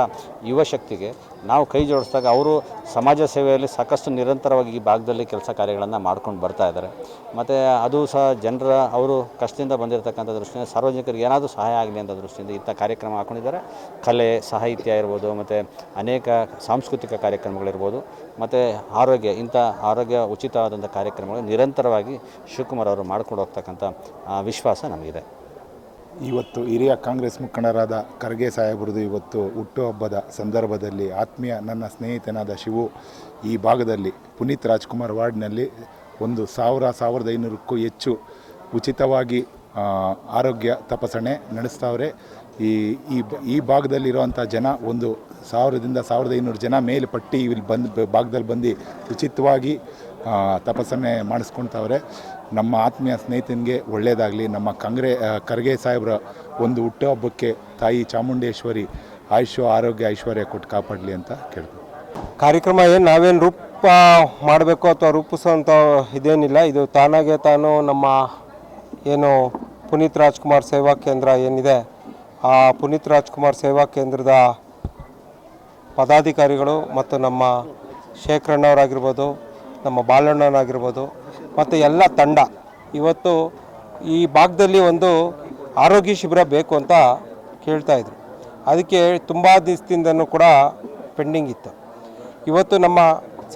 ಯುವ ಶಕ್ತಿಗೆ ನಾವು ಕೈ ಜೋಡಿಸಿದಾಗ ಅವರು ಸಮಾಜ ಸೇವೆಯಲ್ಲಿ ಸಾಕಷ್ಟು ನಿರಂತರವಾಗಿ ಈ ಭಾಗದಲ್ಲಿ ಕೆಲಸ ಕಾರ್ಯಗಳನ್ನು ಮಾಡ್ಕೊಂಡು ಬರ್ತಾ ಇದ್ದಾರೆ. ಮತ್ತು ಅದು ಸಹ ಜನರ, ಅವರು ಕಷ್ಟದಿಂದ ಬಂದಿರತಕ್ಕಂಥ ದೃಷ್ಟಿಯಿಂದ ಸಾರ್ವಜನಿಕರಿಗೆ ಏನಾದರೂ ಸಹಾಯ ಆಗಲಿ ಅಂತ ದೃಷ್ಟಿಯಿಂದ ಇಂಥ ಕಾರ್ಯಕ್ರಮ ಹಾಕ್ಕೊಂಡಿದ್ದಾರೆ ಕಲೆ ಸಾಹಿತ್ಯ ಇರ್ಬೋದು, ಮತ್ತು ಅನೇಕ ಸಾಂಸ್ಕೃತಿಕ ಕಾರ್ಯಕ್ರಮಗಳಿರ್ಬೋದು, ಮತ್ತು ಆರೋಗ್ಯ, ಇಂಥ ಆರೋಗ್ಯ ಉಚಿತವಾದಂಥ ಕಾರ್ಯಕ್ರಮಗಳು ನಿರಂತರವಾಗಿ ಶಿವಕುಮಾರ್ ಅವರು ಮಾಡ್ಕೊಂಡು ಹೋಗ್ತಕ್ಕಂಥ ವಿಶ್ವಾಸ ನಮಗಿದೆ. ಇವತ್ತು ಹಿರಿಯ ಕಾಂಗ್ರೆಸ್ ಮುಖಂಡರಾದ ಖರ್ಗೆ ಸಾಹೇಬ್ರದ್ದು ಇವತ್ತು ಹುಟ್ಟುಹಬ್ಬದ ಸಂದರ್ಭದಲ್ಲಿ ಆತ್ಮೀಯ ನನ್ನ ಸ್ನೇಹಿತನಾದ ಶಿವು ಈ ಭಾಗದಲ್ಲಿ ಪುನೀತ್ ರಾಜ್ಕುಮಾರ್ ವಾರ್ಡ್ನಲ್ಲಿ ಒಂದು ಸಾವಿರ, ಸಾವಿರದ ಐನೂರಕ್ಕೂ ಹೆಚ್ಚು ಉಚಿತವಾಗಿ ಆರೋಗ್ಯ ತಪಾಸಣೆ ನಡೆಸ್ತಾವ್ರೆ. ಈ ಈ ಈ ಭಾಗದಲ್ಲಿರುವಂಥ ಜನ ಒಂದು ಸಾವಿರದಿಂದ ಸಾವಿರದ ಐನೂರು ಜನ ಮೇಲೆ ಪಟ್ಟಿ ಇಲ್ಲಿ ಬಂದು, ಭಾಗದಲ್ಲಿ ಬಂದು ಉಚಿತವಾಗಿ ತಪಾಸಣೆ ಮಾಡಿಸ್ಕೊಳ್ತಾವ್ರೆ. ನಮ್ಮ ಆತ್ಮೀಯ ಸ್ನೇಹಿತನಿಗೆ ಒಳ್ಳೆಯದಾಗಲಿ ನಮ್ಮ ಕಾಂಗ್ರೆ ಖರ್ಗೆ ಸಾಹೇಬ್ರ ಒಂದು ಹುಟ್ಟುಹಬ್ಬಕ್ಕೆ ತಾಯಿ ಚಾಮುಂಡೇಶ್ವರಿ ಆಯುಷ್ಯ, ಆರೋಗ್ಯ ಐಶ್ವರ್ಯ ಕೊಟ್ಟು ಕಾಪಾಡಲಿ ಅಂತ ಕೇಳ್ತೀವಿ ಕಾರ್ಯಕ್ರಮ ಏನು ನಾವೇನು ರೂಪ ಮಾಡಬೇಕು ಅಥವಾ ರೂಪಿಸುವಂಥ ಇದೇನಿಲ್ಲ. ಇದು ತಾನಾಗೆ ತಾನು ನಮ್ಮ ಏನು ಪುನೀತ್ ರಾಜ್ಕುಮಾರ್ ಸೇವಾ ಕೇಂದ್ರ ಏನಿದೆ, ಆ ಪುನೀತ್ ರಾಜ್ಕುಮಾರ್ ಸೇವಾ ಕೇಂದ್ರದ ಪದಾಧಿಕಾರಿಗಳು ಮತ್ತು ನಮ್ಮ ಶೇಖರಣ್ಣವರಾಗಿರ್ಬೋದು, ನಮ್ಮ ಬಾಲಣ್ಣನಾಗಿರ್ಬೋದು ಮತ್ತು ಎಲ್ಲ ತಂಡ. ಇವತ್ತು ಈ ಭಾಗದಲ್ಲಿ ಒಂದು ಆರೋಗ್ಯ ಶಿಬಿರ ಬೇಕು ಅಂತ ಕೇಳ್ತಾಯಿದ್ರು ಅದಕ್ಕೆ ತುಂಬ ದಿವಸದಿಂದನೂ ಕೂಡ ಪೆಂಡಿಂಗ್ ಇತ್ತು. ಇವತ್ತು ನಮ್ಮ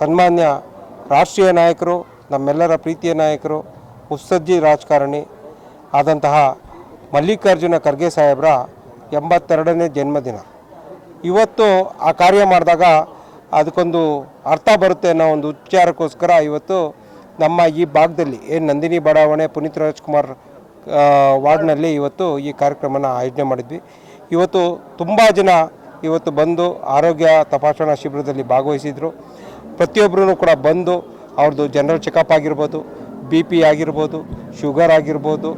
ಸನ್ಮಾನ್ಯ ರಾಷ್ಟ್ರೀಯ ನಾಯಕರು, ನಮ್ಮೆಲ್ಲರ ಪ್ರೀತಿಯ ನಾಯಕರು, ಉತ್ಸಜ್ಜಿ ರಾಜಕಾರಣಿ ಆದಂತಹ ಮಲ್ಲಿಕಾರ್ಜುನ ಖರ್ಗೆ ಸಾಹೇಬ್ರ ಎಂಬತ್ತೆರಡನೇ ಜನ್ಮದಿನ. ಇವತ್ತು ಆ ಕಾರ್ಯ ಮಾಡಿದಾಗ ಅದಕ್ಕೊಂದು ಅರ್ಥ ಬರುತ್ತೆ ಅನ್ನೋ ಒಂದು ಉಚ್ಚಾರಕ್ಕೋಸ್ಕರ ಇವತ್ತು ನಮ್ಮ ಈ ಭಾಗದಲ್ಲಿ ಏನು ನಂದಿನಿ ಬಡಾವಣೆ ಪುನೀತ್ ರಾಜ್ಕುಮಾರ್ ವಾರ್ಡ್ನಲ್ಲಿ ಇವತ್ತು ಈ ಕಾರ್ಯಕ್ರಮನ ಆಯೋಜನೆ ಮಾಡಿದ್ವಿ. ಇವತ್ತು ತುಂಬ ಜನ ಇವತ್ತು ಬಂದು ಆರೋಗ್ಯ ತಪಾಸಣಾ ಶಿಬಿರದಲ್ಲಿ ಭಾಗವಹಿಸಿದರು. ಪ್ರತಿಯೊಬ್ಬರೂ ಕೂಡ ಬಂದು ಅವ್ರದ್ದು ಜನರಲ್ ಚೆಕಪ್ ಆಗಿರ್ಬೋದು, ಬಿ ಪಿ ಆಗಿರ್ಬೋದು, ಶುಗರ್ ಆಗಿರ್ಬೋದು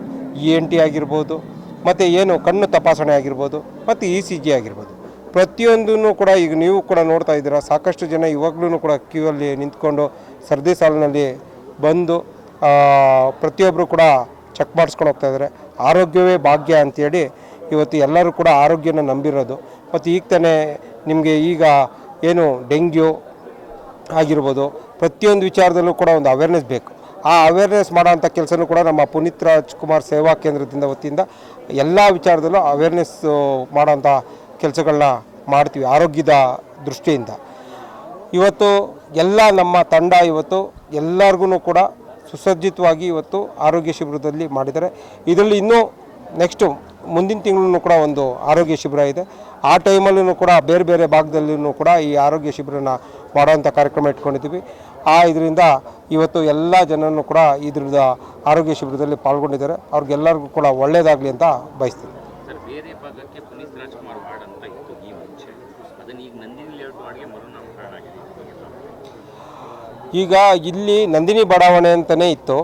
ಇ ಎನ್ ಟಿ ಆಗಿರ್ಬೋದು, ಮತ್ತು ಏನು ಕಣ್ಣು ತಪಾಸಣೆ ಆಗಿರ್ಬೋದು, ಮತ್ತು ಇ ಸಿ ಜಿ ಆಗಿರ್ಬೋದು. ಪ್ರತಿಯೊಂದೂ ಕೂಡ ಈಗ ನೀವು ಕೂಡ ನೋಡ್ತಾ ಇದ್ದೀರಾ. ಸಾಕಷ್ಟು ಜನ ಇವಾಗಲೂ ಕೂಡ ಕ್ಯೂ ಅಲ್ಲಿ ನಿಂತ್ಕೊಂಡು ಸರದಿ ಸಾಲಿನಲ್ಲಿ ಬಂದು ಪ್ರತಿಯೊಬ್ಬರು ಕೂಡ ಚೆಕ್ ಮಾಡಿಸ್ಕೊಂಡು ಹೋಗ್ತಾ ಇದ್ದಾರೆ. ಆರೋಗ್ಯವೇ ಭಾಗ್ಯ ಅಂತೇಳಿ ಇವತ್ತು ಎಲ್ಲರೂ ಕೂಡ ಆರೋಗ್ಯನ ನಂಬಿರೋದು. ಮತ್ತು ಈಗ ತಾನೇ ನಿಮಗೆ ಈಗ ಏನು ಡೆಂಗ್ಯೂ ಆಗಿರ್ಬೋದು, ಪ್ರತಿಯೊಂದು ವಿಚಾರದಲ್ಲೂ ಕೂಡ ಒಂದು ಅವೇರ್ನೆಸ್ ಬೇಕು. ಆ ಅವೇರ್ನೆಸ್ ಮಾಡೋವಂಥ ಕೆಲಸನೂ ಕೂಡ ನಮ್ಮ ಪುನೀತ್ ರಾಜ್ಕುಮಾರ್ ಸೇವಾ ಕೇಂದ್ರದಿಂದ ವತಿಯಿಂದ ಎಲ್ಲ ವಿಚಾರದಲ್ಲೂ ಅವೇರ್ನೆಸ್ ಮಾಡೋವಂಥ ಕೆಲಸಗಳನ್ನ ಮಾಡ್ತೀವಿ ಆರೋಗ್ಯದ ದೃಷ್ಟಿಯಿಂದ. ಇವತ್ತು ಎಲ್ಲ ನಮ್ಮ ತಂಡ ಇವತ್ತು ಎಲ್ಲರಿಗೂ ಕೂಡ ಸುಸಜ್ಜಿತವಾಗಿ ಇವತ್ತು ಆರೋಗ್ಯ ಶಿಬಿರದಲ್ಲಿ ಮಾಡಿದ್ದಾರೆ. ಇದರಲ್ಲಿ ಇನ್ನೂ ನೆಕ್ಸ್ಟು ಮುಂದಿನ ತಿಂಗಳೂ ಕೂಡ ಒಂದು ಆರೋಗ್ಯ ಶಿಬಿರ ಇದೆ. ಆ ಟೈಮಲ್ಲೂ ಕೂಡ ಬೇರೆ ಬೇರೆ ಭಾಗದಲ್ಲೂ ಕೂಡ ಈ ಆರೋಗ್ಯ ಶಿಬಿರನ ಮಾಡೋವಂಥ ಕಾರ್ಯಕ್ರಮ ಇಟ್ಕೊಂಡಿದ್ದೀವಿ. ಆ ಇದರಿಂದ ಇವತ್ತು ಎಲ್ಲ ಜನರನ್ನು ಕೂಡ ಇದರಿಂದ ಆರೋಗ್ಯ ಶಿಬಿರದಲ್ಲಿ ಪಾಲ್ಗೊಂಡಿದ್ದಾರೆ. ಅವ್ರಿಗೆಲ್ಲರಿಗೂ ಕೂಡ ಒಳ್ಳೆಯದಾಗಲಿ ಅಂತ ಬಯಸ್ತೀನಿ. ಈಗ ಇಲ್ಲಿ ನಂದಿನಿ ಬಡಾವಣೆ ಅಂತಲೇ ಇತ್ತು.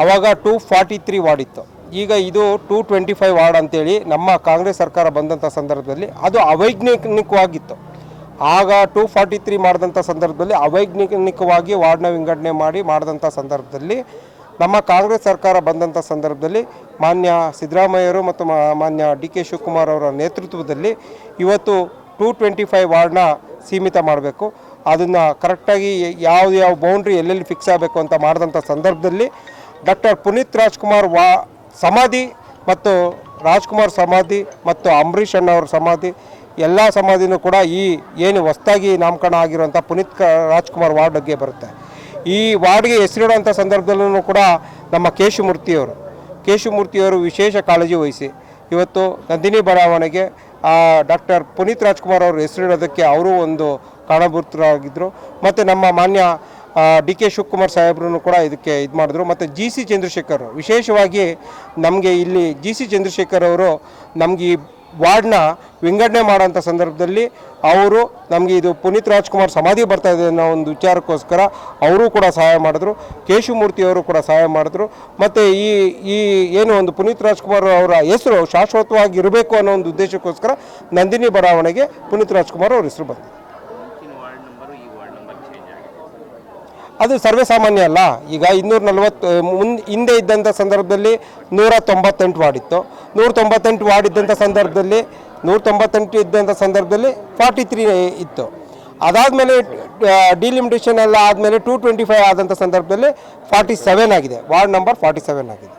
ಆವಾಗ ಟೂ ಫಾರ್ಟಿ ತ್ರೀ ವಾರ್ಡ್ ಇತ್ತು. ಈಗ ಇದು ಟೂ ಟ್ವೆಂಟಿ ಫೈವ್ ವಾರ್ಡ್ ಅಂತೇಳಿ ನಮ್ಮ ಕಾಂಗ್ರೆಸ್ ಸರ್ಕಾರ ಬಂದಂಥ ಸಂದರ್ಭದಲ್ಲಿ ಅದು ಅವೈಜ್ಞಾನಿಕವಾಗಿತ್ತು. ಆಗ ಟೂ ಫಾರ್ಟಿ ತ್ರೀ ಮಾಡಿದಂಥ ಸಂದರ್ಭದಲ್ಲಿ ಅವೈಜ್ಞಾನಿಕವಾಗಿ ವಾರ್ಡ್ನ ವಿಂಗಡಣೆ ಮಾಡಿ ಮಾಡಿದಂಥ ಸಂದರ್ಭದಲ್ಲಿ ನಮ್ಮ ಕಾಂಗ್ರೆಸ್ ಸರ್ಕಾರ ಬಂದಂಥ ಸಂದರ್ಭದಲ್ಲಿ ಮಾನ್ಯ ಸಿದ್ದರಾಮಯ್ಯರು ಮತ್ತು ಮಾನ್ಯ ಡಿ ಕೆ ಶಿವಕುಮಾರ್ ಅವರ ನೇತೃತ್ವದಲ್ಲಿ ಇವತ್ತು ಟೂ ಟ್ವೆಂಟಿ ಫೈವ್ ವಾರ್ಡ್ನ ಸೀಮಿತ ಮಾಡಬೇಕು. ಅದನ್ನು ಕರೆಕ್ಟಾಗಿ ಯಾವ ಯಾವ ಬೌಂಡ್ರಿ ಎಲ್ಲೆಲ್ಲಿ ಫಿಕ್ಸ್ ಆಗಬೇಕು ಅಂತ ಮಾಡಿದಂಥ ಸಂದರ್ಭದಲ್ಲಿ ಡಾಕ್ಟರ್ ಪುನೀತ್ ರಾಜ್ಕುಮಾರ್ ವಾ, ಸಮಾಧಿ ಮತ್ತು ರಾಜ್ಕುಮಾರ್ ಸಮಾಧಿ ಮತ್ತು ಅಂಬರೀಷ್ ಅಣ್ಣವ್ರ ಸಮಾಧಿ ಎಲ್ಲ ಸಮಾಧಿನೂ ಕೂಡ ಈ ಏನು ಹೊಸ್ದಾಗಿ ನಾಮಕರಣ ಆಗಿರುವಂಥ ಪುನೀತ್ ರಾಜ್ಕುಮಾರ್ ವಾರ್ಡ್ಗೆ ಬರುತ್ತೆ. ಈ ವಾರ್ಡ್ಗೆ ಹೆಸರಿಡುವಂಥ ಸಂದರ್ಭದಲ್ಲೂ ಕೂಡ ನಮ್ಮ ಕೇಶಮೂರ್ತಿಯವರು ಕೇಶಮೂರ್ತಿಯವರು ವಿಶೇಷ ಕಾಳಜಿ ವಹಿಸಿ. ಇವತ್ತು ನಂದಿನಿ ಬಡಾವಣೆಗೆ ಡಾಕ್ಟರ್ ಪುನೀತ್ ರಾಜ್ಕುಮಾರ್ ಅವರು ಹೆಸರಿಡೋದಕ್ಕೆ ಅವರು ಒಂದು ಕಾರಣಭೂತರಾಗಿದ್ದರು ಮತ್ತು ನಮ್ಮ ಮಾನ್ಯ ಡಿ ಕೆ ಶಿವಕುಮಾರ್ ಸಾಹೇಬ್ರು ಕೂಡ ಇದಕ್ಕೆ ಇದು ಮಾಡಿದ್ರು. ಮತ್ತು ಜಿ ಸಿ ಚಂದ್ರಶೇಖರ್ ವಿಶೇಷವಾಗಿ ನಮಗೆ ಇಲ್ಲಿ ಜಿ ಸಿ ಚಂದ್ರಶೇಖರ್ ಅವರು ನಮಗೆ ಈ ವಾರ್ಡ್ನ ವಿಂಗಡಣೆ ಮಾಡೋಂಥ ಸಂದರ್ಭದಲ್ಲಿ ಅವರು ನಮಗೆ ಇದು ಪುನೀತ್ ರಾಜ್ಕುಮಾರ್ ಸಮಾಧಿ ಬರ್ತಾ ಇದೆ ಅನ್ನೋ ಒಂದು ವಿಚಾರಕ್ಕೋಸ್ಕರ ಅವರು ಕೂಡ ಸಹಾಯ ಮಾಡಿದ್ರು. ಕೇಶವಮೂರ್ತಿಯವರು ಕೂಡ ಸಹಾಯ ಮಾಡಿದ್ರು. ಮತ್ತು ಈ ಈ ಏನು ಒಂದು ಪುನೀತ್ ರಾಜ್ಕುಮಾರ್ ಅವರ ಹೆಸರು ಶಾಶ್ವತವಾಗಿ ಇರಬೇಕು ಅನ್ನೋ ಒಂದು ಉದ್ದೇಶಕ್ಕೋಸ್ಕರ ನಂದಿನಿ ಬಡಾವಣೆಗೆ ಪುನೀತ್ ರಾಜ್ಕುಮಾರ್ ಅವ್ರ ಹೆಸರು ಬಂದಿದೆ. ಅದು ಸರ್ವೇ ಸಾಮಾನ್ಯ ಅಲ್ಲ. ಈಗ ಇನ್ನೂರ ನಲ್ವತ್ತು ಮುಂದೆ ಹಿಂದೆ ಇದ್ದಂಥ ಸಂದರ್ಭದಲ್ಲಿ ನೂರ ತೊಂಬತ್ತೆಂಟು ವಾರ್ಡ್ ಇತ್ತು ನೂರ ತೊಂಬತ್ತೆಂಟು ವಾರ್ಡ್ ಇದ್ದಂಥ ಸಂದರ್ಭದಲ್ಲಿ ನೂರ ತೊಂಬತ್ತೆಂಟು ಇದ್ದಂಥ ಸಂದರ್ಭದಲ್ಲಿ ಫಾರ್ಟಿ ತ್ರೀ ಇತ್ತು. ಅದಾದಮೇಲೆ ಡಿಲಿಮಿಟೇಷನ್ ಎಲ್ಲ ಆದಮೇಲೆ ಟೂ ಟ್ವೆಂಟಿ ಫೈವ್ ಆದಂಥ ಸಂದರ್ಭದಲ್ಲಿ ಫಾರ್ಟಿ ಸೆವೆನ್ ಆಗಿದೆ. ವಾರ್ಡ್ ನಂಬರ್ ಫಾರ್ಟಿ ಸೆವೆನ್ ಆಗಿದೆ.